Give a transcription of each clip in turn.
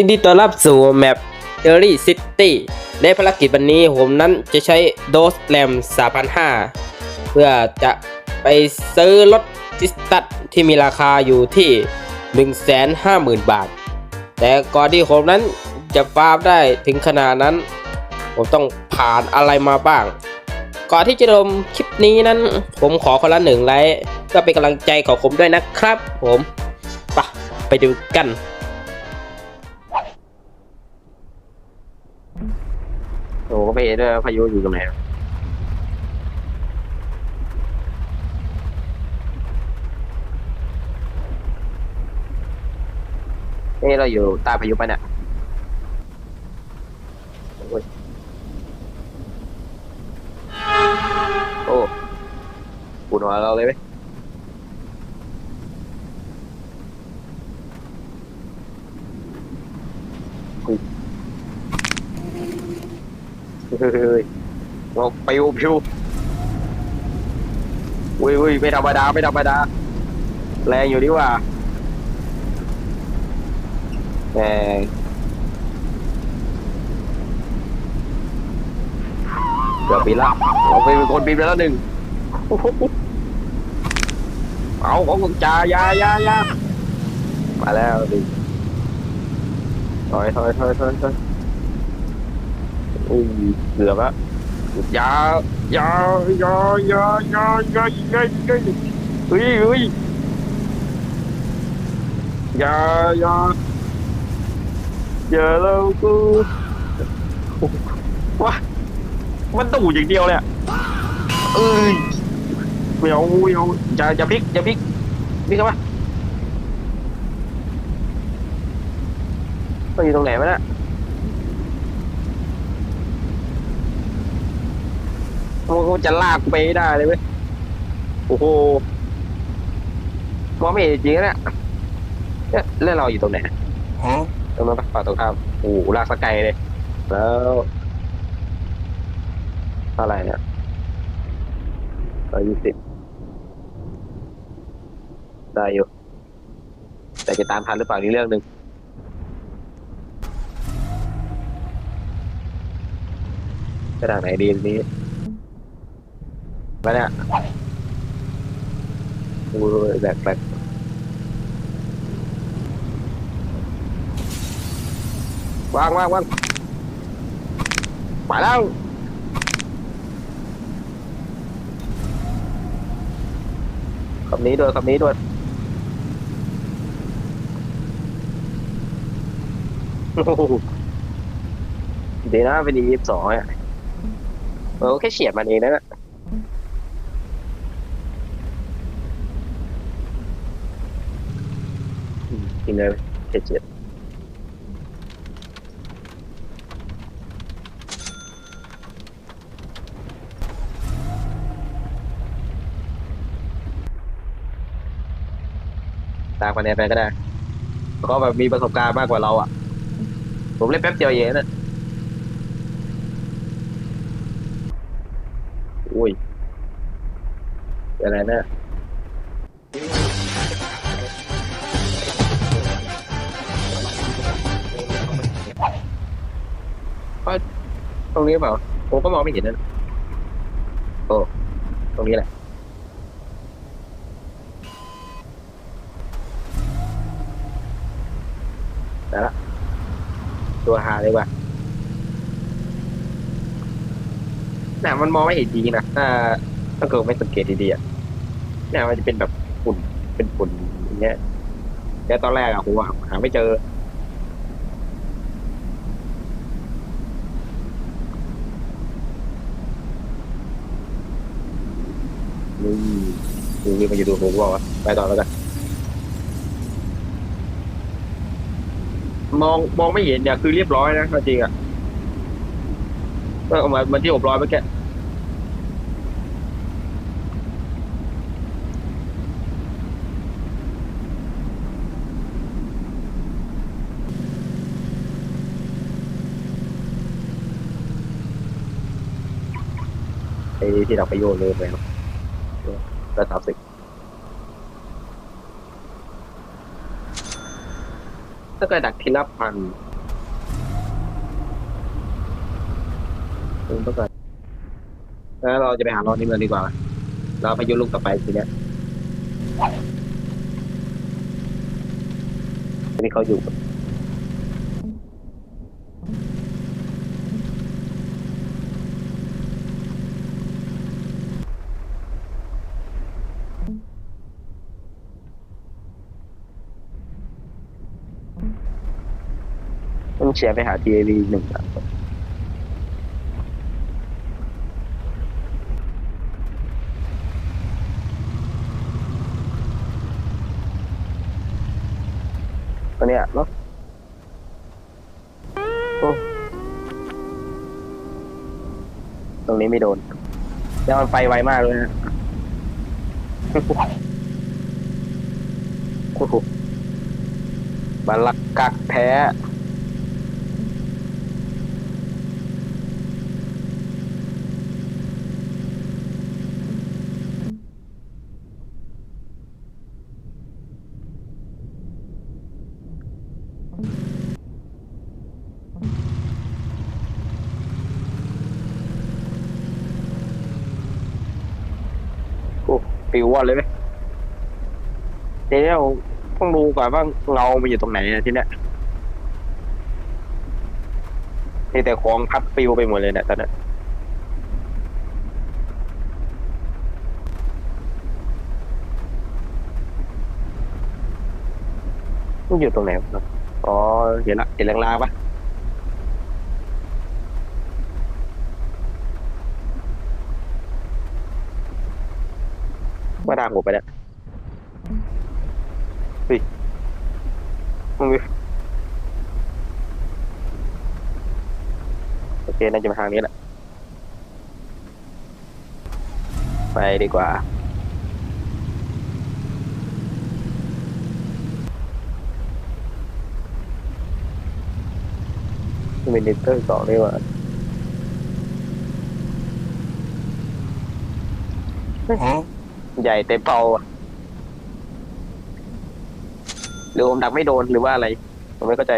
ยินดีต้อนรับสู่แมปเทอรี่ซิตี้ในภารกิจวันนี้ผมนั้นจะใช้โดสแรม3,500 เพื่อจะไปซื้อรถจิสตัดที่มีราคาอยู่ที่ 150,000 บาท แต่ก่อนที่ผมนั้นจะฟาร์มได้ถึงขนาดนั้น ผมต้องผ่านอะไรมาบ้าง ก่อนที่จะชมคลิปนี้นั้น ผมขอคนละหนึ่งไลค์เพื่อเป็นกำลังใจของผมด้วยนะครับ ผมไปไปดูกัน โอ้ก็ไปเห็นด้วยพายุอยู่ตรงไหนเอ้เราอยู่ใต้พายุปะเนี่ยโอ้ยโอ้ปูนหัวเราเลยไหม ฮ้ยโอ้ปิวปิวอุ้ยอุ้ยไม่ธรรมดาไม่ธรรมดาแรงอยู่ดีว่าแหมเกือบปีละเอาไปเป็นคนปีไปแล้วหนึ่งเอาของจ่ายายายามาแล้วดิถอยถอยถอยถอยถอย อุ้ยเกือบละยาวยาวยาวยายายายายายาเฮ้ยเฮ้ยยาอย่าอย่าเรากูว้ามันตู่อย่างเดียวเลยเอ้ยไม่เอาไม่เอาอย่าอย่าพลิกอย่าพลิกพลิกเข้ามามันอยู่ตรงไหนวะเนี่ย มันจะลากไปได้เลยเว้ย โอ้โหมองไม่เห็นจริงๆนะเนี่ยเนี่ยเล่นเราอยู่ตรงไหนตรงนั้นปะฝั่งตรงข้ามโอ้โหลากสกไกลเลย แล้วเท่าไหร่เนี่ยร้อยยี่สิบได้อยู่ แต่จะตามทันหรือเปล่านี่เรื่องหนึ่งจะทางไหนดีทีนี้ มาเนี่ยโอ้ยแบกแบกวางวางวางมาแล้วคำนี้ด้วยคำนี้ด้วยโหดีนะเป็นยี่สิบสองอะเออแค่เฉียดมันเองนะอืมจ ริงเลยแค่เฉียดตามคะแนนไปก็ได้ก็แบบมีประสบการณ์มากกว่าเราอะ ผมเล่นแป๊บเดียวเองนะอุ้ยอะไรนะ รงนี้เปล่าผมก็มองไม่เห็นนั่นโอ้ตรงนี้แหละตัวหาเลยว่ะน่ะมันมองไม่เห็นจริงนะถ้าถ้าเกิดไม่สังเกตดีๆอะเนี่ยมันจะเป็นแบบฝุ่นเป็นฝุ่นอย่างเงี้ยแล้วตอนแรกอะผมหาหาไม่เจอ นี่นี่นี่มันจะดูผมบอกว่าไปต่อแล้วกันมองมองไม่เห็นเนี่ยคือเรียบร้อยนะจริงอะก็เอามามันที่ผมร้อยเมื่อกี้ไอ้ที่เราไปโยนเลยไปเนาะ ได้สามสิบถ้าเกิดดักทีละพันคุณต้องการแล้วเราจะไปหารอดในเมืองดีกว่า เราพายุลูกต่อไปทีเนี้ยนี่เขาอยู่ ต้องเชียร์ไปหา TAV หนึ่งอะตัวเนี้ยเนาะโอ้ตรงนี้ไม่โดน แล้วมันไปไวมากเลยนะโอ้โหบัลลักกักแท้ โฟิววอดเลยไหมทีนี้เราต้องดูก่อนว่าเงามันอยู่ตรงไหนนะทีเนี้ยมีแต่ของพัดปิวไปหมดเลยเนี่ยตอนนี้มันอยู่ตรงไหนวะอ๋อเห็นละเห็นลางๆปะ ว่าทางผมไปแล้วเฮ้ยมึงโอเคน่าจะมาทางนี้แหละ ไปดีกว่ามินิเตอร์สองนี่หว่า ใหญ่เต็มเป่าอะหรือผมดักไม่โดนหรือว่าอะไร ผมไม่เข้าใจ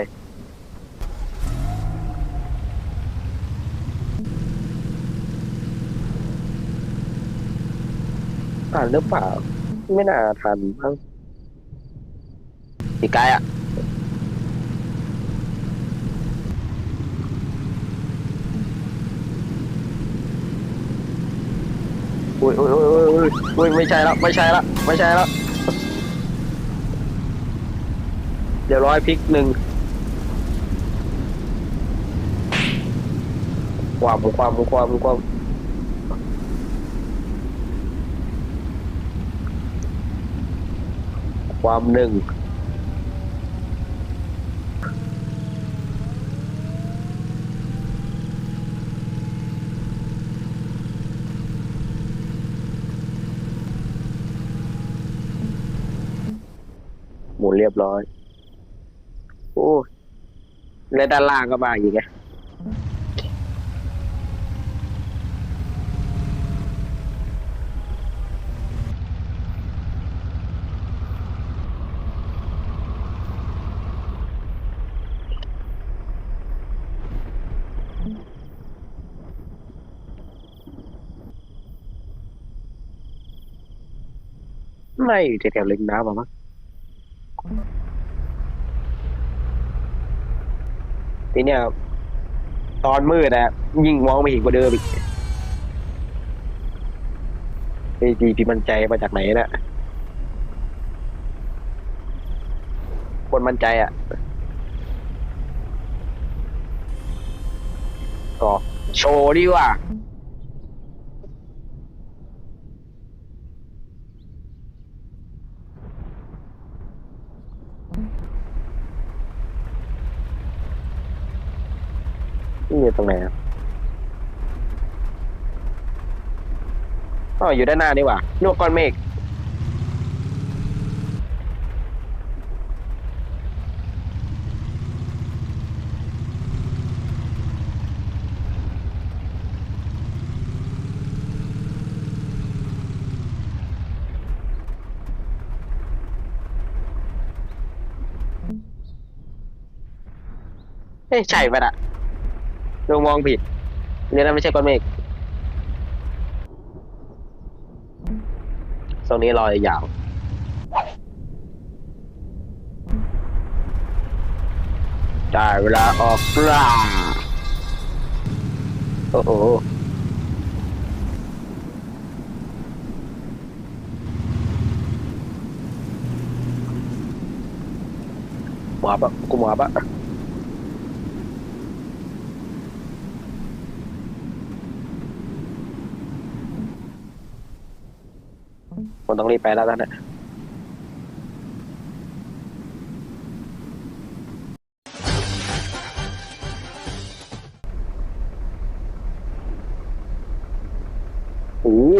อ่านหรือเปล่า ไม่น่าทันมั้งอีกไกลอะอุ้ยอุ้ยอุ้ยอุ้ ยอุ้ยอุ้ยไม่ใช่แล้วไม่ใช่แล้วไม่ใช่แล้วเดี๋ยวร้อยพริกหนึ่งความความความความความหนึ่ง เรียบร้อย โอ้ยและด้านล่างก็มาอีกไงไม่อยู่แถวๆเล็งน้ำหรอมั้ง ทีเนี้ยตอนมืดนะยิ่งมองไม่เห็นกว่าเดิมอีกไอ้ดีพี่มั่นใจมาจากไหนเนะคนมั่นใจอะก็โชว์ดีกว่า นี่อยู่ตรงไหนครับ อ๋อยู่ด้านหน้านี่หว่านึกว่าก้อนเมฆเฮ้ยใช่ปะน่ะดูมองผิดเนี่ยนะไม่ใช่ก้อนเมฆ ตรงนี้รอยยาว ได้เวลาออกปลาโอ้โหมาปะกูมาปะ ต้องรีบไปแล้วท่านะโอ้โห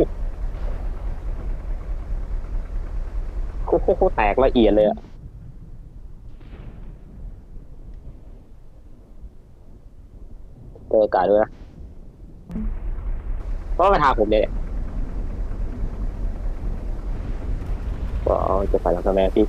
โคโคแตกละเอียดเลยอะเจออากาศด้วยนะเพราะมาทาผมเนี่ย ก็เอาจะใส่หลังคาแม่พี่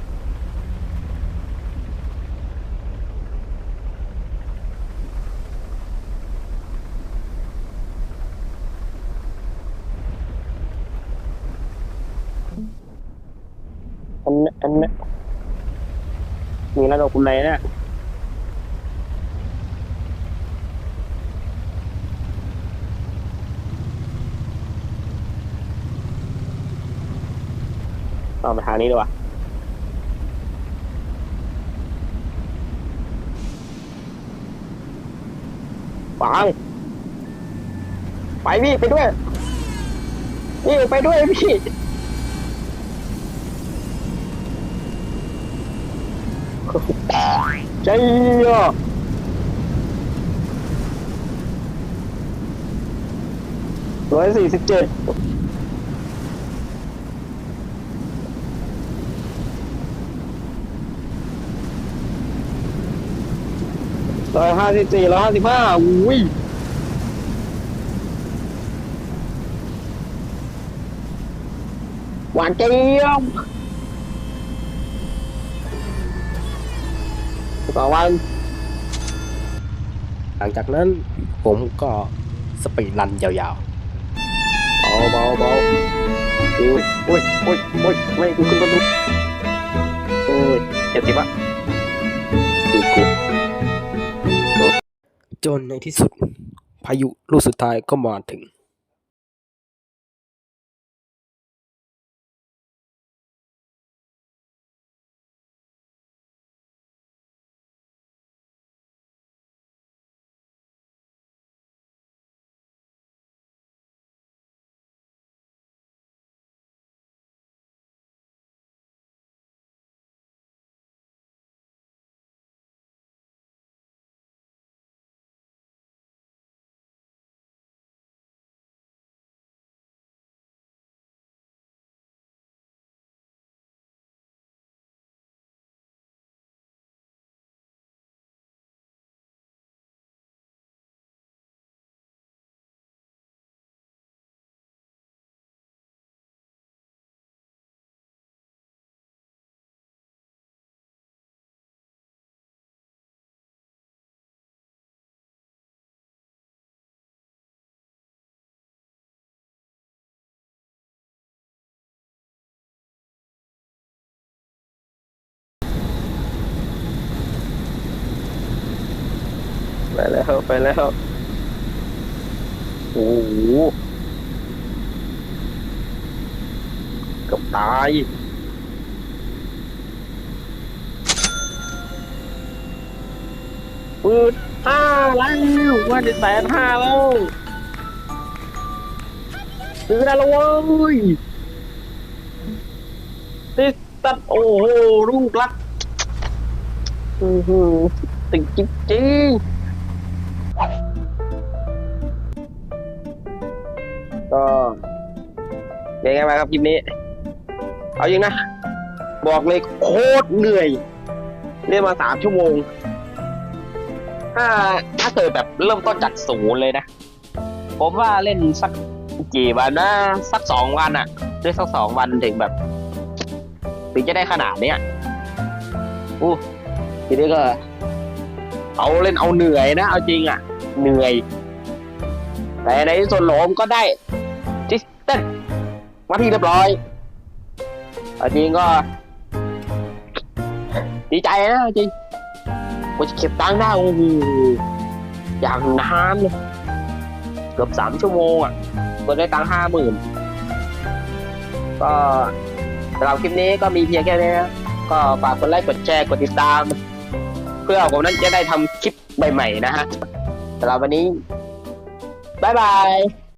อันนี้อันนี้มีระดับคุณไหนเนี่ยเอางนี้ดีกว่าปังไปพี่ไปด้วยนี่ไปด้วยพี่ใจอะร้อยสี่สิบเจ็ด ร้อยห้าสิบสี่ร้อยห้าสิบห้าอุ้ยหวานเจี๊ยบสองวัน หลังจากนั้นผมก็สปีดรันยาวเบาเบาเบาอุ้ยอุ้ยอุ้ยอุ้ยไม่กูขึ้นต้นดูอุ้ยเจ็ดสิบอะ จนในที่สุดพายุลูกสุดท้ายก็มาถึง แล้วไปแล้วโอ้โหเกับตายปืดห้าแล้วว่าจะแสนห้าแล้วซื้อได้แล้วเว้ยติดตัดโอ้โหลูกรักอือหือติดจริงๆ เป็นไงบ้างครับคลิปนี้ เอาจริงนะ บอกเลยโคตรเหนื่อยเล่นมาสามชั่วโมง ถ้าถ้าเกิดแบบเริ่มต้นจากศูนย์เลยนะ ผมว่าเล่นสักกี่วันนะ สักสองวันอะเล่นสักสองวันถึงแบบถึงจะได้ขนาดเนี้ยอู้ทีนี้ก็ เอาเล่นเอาเหนื่อยนะ เอาจริงอะเหนื่อย แต่ในที่สุดโหลมก็ได้จิสเต้น มาที่เรียบร้อยเอาจริงก็ ดีใจนะจริงกูจะเก็บตังค์ได้โอ้โหอย่างนานเลยเกือบสามชั่วโมงอะก็ได้ตังค์ห้าหมื่นก็สำหรับคลิปนี้ก็มีเพียงแค่นี้นะก็ฝากกดไลค์กดแชร์กดติดตาม เพื่อผมนั้นจะได้ทำคลิปใหม่ๆนะฮะสำหรับวันนี้ บ๊ายบาย